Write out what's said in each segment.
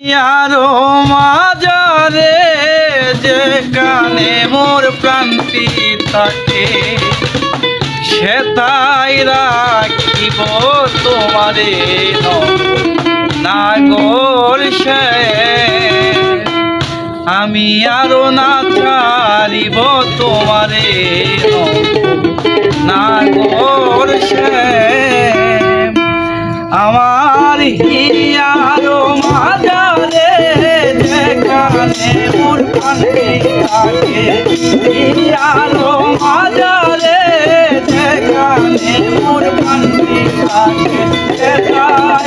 আরও মাজারে যে কানে মোর প্রান্তি থাকে সে তাই রাখিব তোমারে নাগর সে, আমি আরও না ছাড়িব তোমারে নাগর সে, আমার হিয়ারো মাজারে যেখানে মোর কানে থাকে। হিয়ারো মাজারে যেখানে মোর কানে থাকে। সেটাই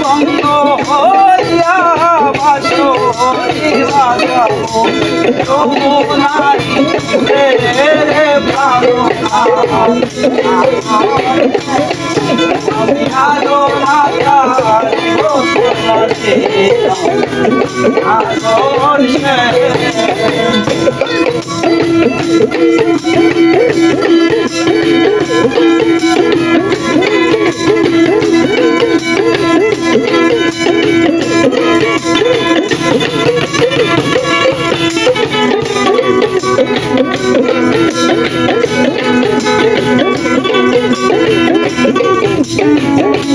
বন্ধ হইয়া বাসো বাজা যমুনারি রে ভালো আমি আলো মাতা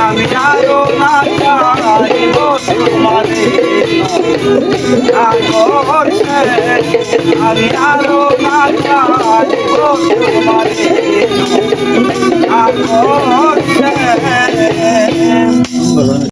আমি আরও না চাইব তোমারে আমি আরও না